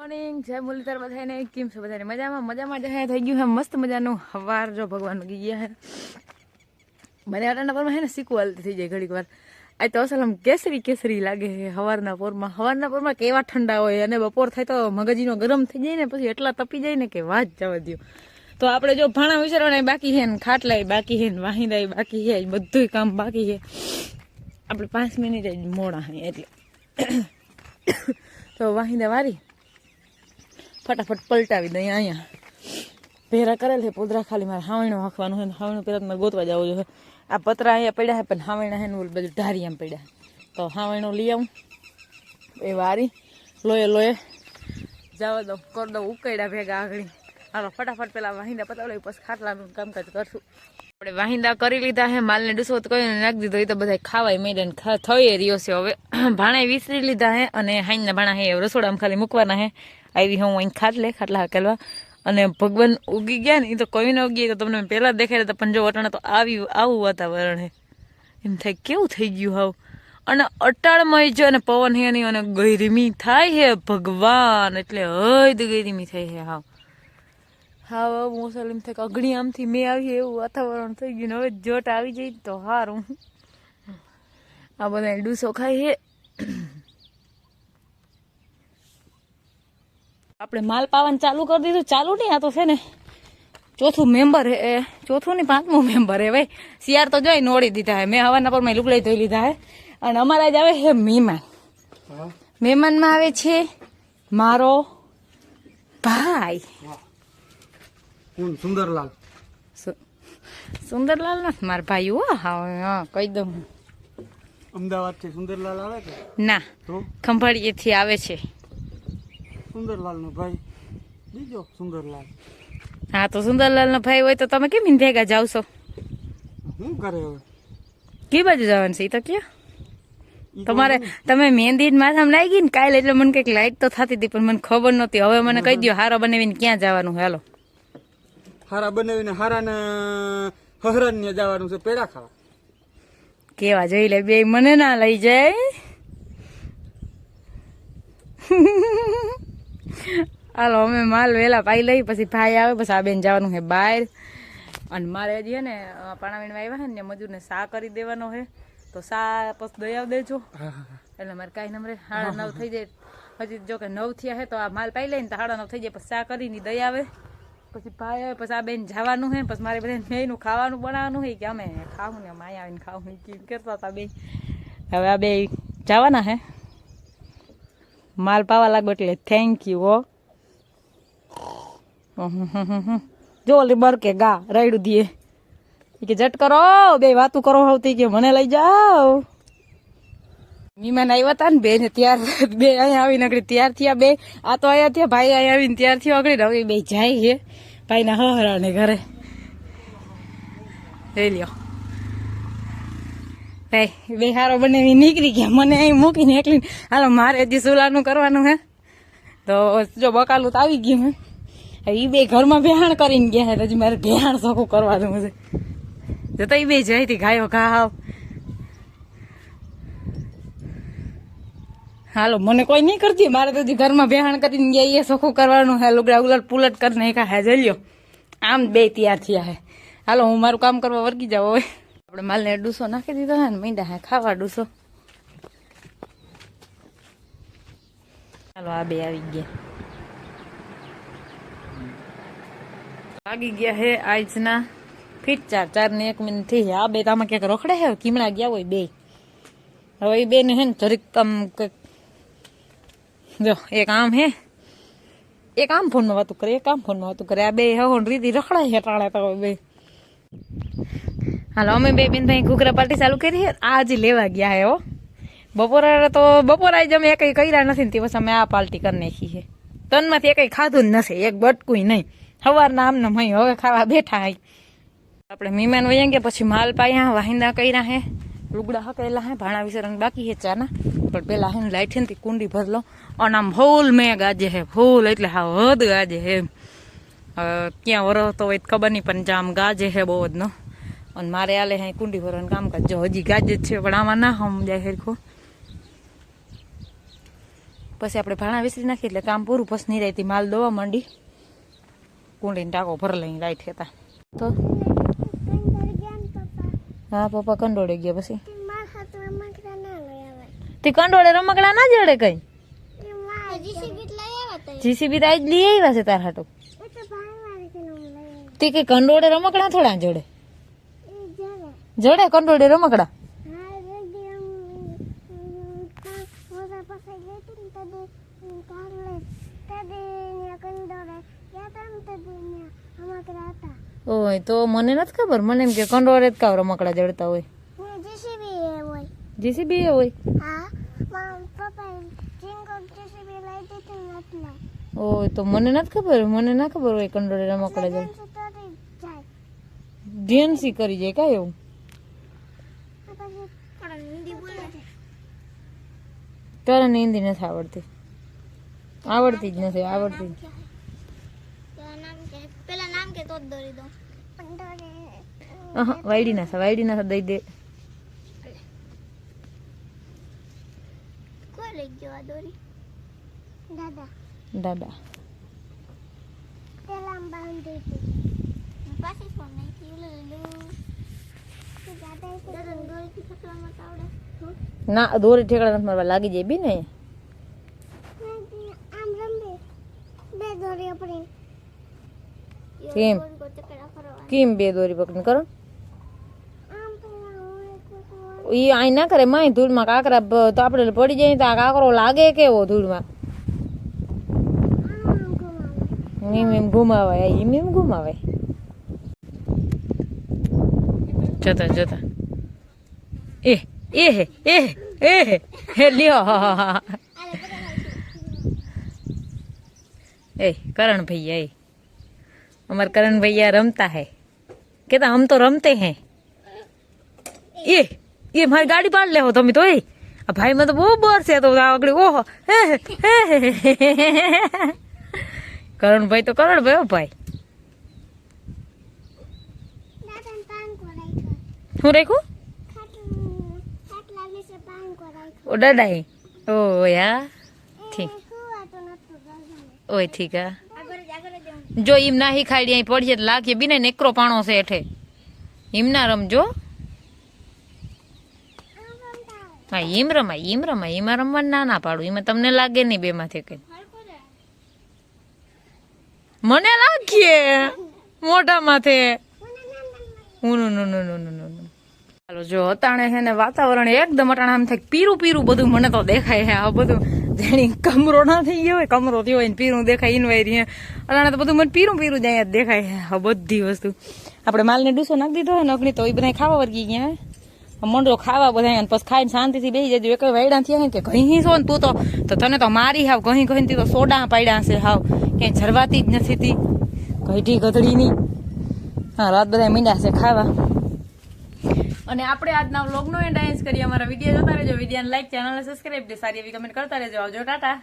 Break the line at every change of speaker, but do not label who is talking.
Morning જય મુરલીધર બધાને. કેમ છે બધાને? મજામાં? મજામાં જ થઈ ગયું હે મસ્ત મજાનું હવાર જો ભગવાન ગઈ ગયા મને આટાના પરમાં છે ને શીખવું થઈ જાય ઘડીક વાર. આ તો અસલ આમ કેસરી કેસરી લાગે છે હવારના પોરમાં. હવારના પોરમાં કેવા ઠંડા હોય અને બપોર થાય તો મગજીનો ગરમ થઈ જાય ને પછી એટલા તપી જાય ને કે વાત જવા દો તો આપણે જો ભાણા વિચારવાના બાકી છે ને ખાટલાય બાકી છે ને વાહિંદાય બાકી છે બધુંય કામ બાકી છે આપણે પાંચ મિનિટ જ મોડા હે એટલે. તો વાહિંદા વારી. ફટાફટ પલટાવી દઈએ અહીંયા. ભેરા કરેલ છે પોદરા ખાલી, મારે હાવણું હાંખવાનું છે હાવણું પહેલાં મારે ગોતવા જવું જોઈએ આ પતરા અહીંયા પડ્યા છે, પણ હાવણા છે ને ઓલું બધું ઢારી આમ પડ્યા તો હાવણું લઈ આવું. એ વારી, લોહે લોહે. જવા દઉં, કર દઉં ઉકેડ્યા ભેગા આગળ. હાલો, ફટાફટ પેલા વાહિંદા પતાવડી પછી ખાટલાનું કામકાજ કરશું. આપણે વાહિંદા કરી લીધા હે માલને ડૂસો તો કઈ નાખી દીધો એ તો બધા ખાવાય ખા- થઈ રહ્યો છે હવે. ભાણા વિસરી લીધા હે અને હાઈના ભાણા હે રસોડામાં ખાલી મૂકવાના હે આવી હું અહીં ખાટલે, ખાટલા હાકેલવા. અને ભગવાન ઉગી ગયા ને એ તો કોઈ ન ઉગી તો તમને પહેલાં દેખાય હતા, પણ જો અટાણે તો આવી, આવું વાતાવરણ હે. એમ થાય, કેવું થઈ ગયું હાવ? અને અટાળમય જો અને પવન હે નહીં, અને ગરમી થાય હે ભગવાન, એટલે હદ ગરમી થાય હે હાવ. હા મોસલ એમ થાય અઘડી આમથી મેં આવી એવું વાતાવરણ થઈ ગયું હવે જોટ આવી જાય તો હારું. આ બધા ડૂસો ખાય છે આપણે માલ પાવાનું ચાલુ કરી દીધું. ચાલુ નહીં આ તો છે ને ચોથું મેમ્બર હે ચોથું ને પાંચમું મેમ્બર હે ભાઈ. શિયાર તો જોઈ નોડી દીધા હે. મેં હવાના પર મેં લુગડાઈ ધોઈ લીધા હે. અને અમારા જ આવે છે મહેમાન. મહેમાનમાં આવે છે મારો ભાઈ.
સુંદરલાલ.
સુંદરલાલ ના મારા ભાઈ હો હા હા કહી દઉં હું.
અમદાવાદથી સુંદરલાલ આવે કે
ના
ખંભાળીએ
ખંભાળીએથી આવે છે.
સુંદરલાલ નો ભાઈ. બીજો સુંદરલાલ.
હા તો સુંદરલાલનો ભાઈ હોય તો તમે કેમ એને ભેગા જાવ છો?
શું કરે હવે
કઈ બાજુ જવાનું છે? એ તો ક્યાં. તમારે તમે મહેંદી માથામાં લાગી ને કાલે એટલે મને કંઈક લાઈટ તો થતી હતી પણ મને ખબર નહોતી. હવે મને કહી દો હારો બનાવીને ક્યાં જવાનું હાલો.
હારા બનાવીને હારા ને હહરાન જવાનું છે પેડા ખાવા.
કેવા જોઈ લે બે મને ના લઈ જાય. હાલો અમે માલ વહેલા પાઈ લઈ પછી ભાઈ આવે પછી આ બેન જવાનું છે બહાર. અને મારે હજી ને પાણાવીણમાં આવ્યા છે ને મજૂરને સા કરી દેવાનો છે. તો સા પછી દઈ આવ દેજો એટલે મારે કાંઈ નંબરે સાડા નવ થઈ જાય. હજી જો કે નવ થયા છે તો આ માલ પાઈ લઈને તો સાડા નવ થઈ જાય પછી સા કરીને દઈ આવે. પછી ભાઈ આવે પછી આ બેન જવાનું છે પછી મારે બધા મેનું ખાવાનું બનાવવાનું છે કે અમે ખાવું ને માયા આવીને ખાવું કેમ કરતા હતા બે હવે આ બે જવાના હે માલ પાવા લાગો એટલે થેન્ક યુ હો. જો ઓલી બરકે ગા રાયડું દીએ. કે જટ કરો, બે વાતું કરો આવતી કે મને લઈ જાઓ. મીમાન આવ્યા હતા ને બે ને ત્યાર બે અહીંયા આવીને આગળ ત્યાર થયા બે. આ તો અહીંયા થયા, ભાઈ અહીંયા આવીને ત્યાર થયો આગળ હવે બે જાય છે. ભાઈના હહરાને ઘરે. લઈ લ્યો. ભાઈ, બે હારો બને નીકળી ગયા. મને અહીં મૂકીને એકલી હાલો મારે હજી સુલાનું કરવાનું હે. તો જો બકાલું તો આવી ગયું હે. એ બે ઘરમાં ભેહાણ કરીને ગયા છે, હજી મારે ભેહાણ સોખું કરવાનું છે. જતા એ બે જાય હતી ગાયો ઘાવ. હાલો, મને કોઈ નહીં કરતી. મારે તો ઘરમાં બેહાણ કરીને ગયા એ સોખું કરવાનું હે લુગડા ઉલટ પુલટ કરીને એકા હે જલ્યો આમ બે તૈયાર થયા હે હાલો, હું મારું કામ કરવા વર્ગી જાવ હવે. આપણે માલને ડૂસો નાખી દીધો હે ને, મીંડા હે, ખાવા ડૂસો. હાલો, આ બે આવી ગયા. વાગી ગયા હે આજના. ફીટ ચાર ચાર ને એક મિનિટ થઈ. આ બે તો ક્યાંક રખડે હે? કીમણા ગયા હોય બે. હવે એ બે ને હે ને જરીક આમ જો, એક આમ હે. એક આમ ફોનમાં વાતું કરે, એક આમ ફોનમાં વાતું કરે. આ બે હવે રીતિ રખડાય હે, ટાળે તો બે. હાલો, અમે બે બેન ભાઈ કુકરા પાર્ટી ચાલુ કરી છે આ લેવા ગયા હે, હો. બપોરે તો બપોરે જ અમે કંઈ કર્યા નથી ને તે પછી અમે આ પાર્ટી કરી નાખી છે તનમાંથી એક ખાધું જ નથી, એક બટકું નહીં. સવારના આમને મહી હવે ખાવા બેઠા હઈ આપણે મહેમાન વયા ગયા, પછી માલ પાયા, વાહિંદા કર્યા હે. લુગડા હકેલા હે, ભાણા વિસરણ બાકી હે ચાના. પણ પેલા હે તે કુંડી ભર લો અને આમ ફૂલ મેં ગાજે હે, ફૂલ એટલે હા હદ ગાજે હે. ક્યાં ક્યાં વરસતો હોય ખબર નહીં, પણ જામ ગાજે હે બહુ જ નો. અને મારે આલે હે કુંડી ભરવાનું કામકાજ. જો હજી ગાજે જ છે, પણ આમાં ના સમજાય સરખું પછી આપણે ભાણા વિસરી નાખીએ એટલે કામ પૂરું, પછી નહીં રહેતી માલ દોવા માંડી. કુંડીને ટાંકો ભર લઈને લાઈટ હતા તો. હા પપ્પા કંડોળે ગયા પછી. તે કંડોળે રમકડા ના જડે કઈ? જીસીબી તો આજ લઈ આવ્યા છે તાર હાટો. તે કઈ કંડોળે રમકડા થોડા જોડે? જોડે. કંડોળે રમકડા? ઓય તો મને નથી ખબર. મને એમ કે કંડોળે જ કાવ રમકડા જડતા હોય. જીસીબી એ હોય. ઓય તો મને નથી ખબર. મને ના ખબર હોય કંડોળે રમકડા જડે ડીએનસી કરી જાય કાંઈ એવું? તને હિન્દી નથી આવડતી. આવડતી જ નથી આવડતી જ.
દોરી દઉં
વાયડી ના થા વાયડી ના દઈ દે
કોઈ લઈ ગયો આ દોરી દાદા
દાદા
પેલા બાંધી પાછી ફોન લીલું દાદા ખસવામાં આવડે
ના દોરી ઠેકડા નથી મારવા લાગી જાય બી ને
આમ રમે બે દોરી પડી
કેમ? કેમ બે દોરી પકડીને? કરો. એ આઈ ના કરે, માય ધૂળમાં કાકરા તો આપણે પડી જાય તો આ કાકરો લાગે કેવો ધૂળમાં? એમ એમ ઘુમાવાય એમ એમ ઘુમાવાય જતા જતા. એ એ હે એ હે એ હે, લ્યો. એ, કરણ ભૈયા, એ. અમાર કરણ ભૈયા રમતા હે કેતા હમ તો રમતે હે એ એ મારી ગાડી પાડ લેવો તમે તો એ આ ભાઈ મને તો બહુ બર છે તો આગળ ઓહો હે હે હે હે કરણભાઈ તો કરણભાઈ હો ભાઈ
દાદા પાન કોરાઈ
શું રાખ્યું
ખાટલા ખાટલા વિશે પાન કોરાઈ
ઓ દાદા ઓ યા ઠીક
શું વાતો નતું દાદા
ઓય ઠીક હા
આગળ જ આગળ જ
જો ઈમ ના ખાડી અહીં પડીએ તો લાગીએ બીને નેકરો પાણો છે એઠે ઈમ ના રમજો હા, ઈમ રમાય ઈમ રમાય. ઈમાં રમવા ના ના પાડું. એમાં તમને લાગે નહીં બે માંથી કઈ. મને લાગીએ મોઢા માથે. ચાલો જો અટાણે છે ને વાતાવરણ એકદમ અટાણે આમ થાય પીરું પીરું બધું મને તો દેખાય છે આ બધું. જેની કમરો ના થઈ ગયો હોય, કમરો થયો હોય ને પીરું દેખાય ઇન્વાયરી અટાણે તો બધું મને પીરું પીરું જ અહીંયા દેખાય આ બધી વસ્તુ. આપણે માલને ડૂસો નાખી દીધો હોય નકડી તો એ બધા ખાવા વર્ગી ગયા મંડળો ખાવા બધા પછી ખાઈને શાંતિથી બેસી જજો. એક વાયડા થયા કે ઘણી છો ને તું તો. તને તો મારી હાવ, ઘણી ઘણી તો સોડા પાડ્યા છે હાવ. ક્યાંય જરવાતી જ નથી તી. ઘઈટી ગધડીની. હા, રાત બધા મીંડા છે ખાવા. અને આપણે આજના વ્લોગનો એન્ડ કરીએ. અમારા વીડિયો જોતા રહેજો. વિડીયોને લાઈક ચેનલને સબસ્ક્રાઈબ સારી એવી કમેન્ટ કરતા રહેજો. આવજો, ટાટા.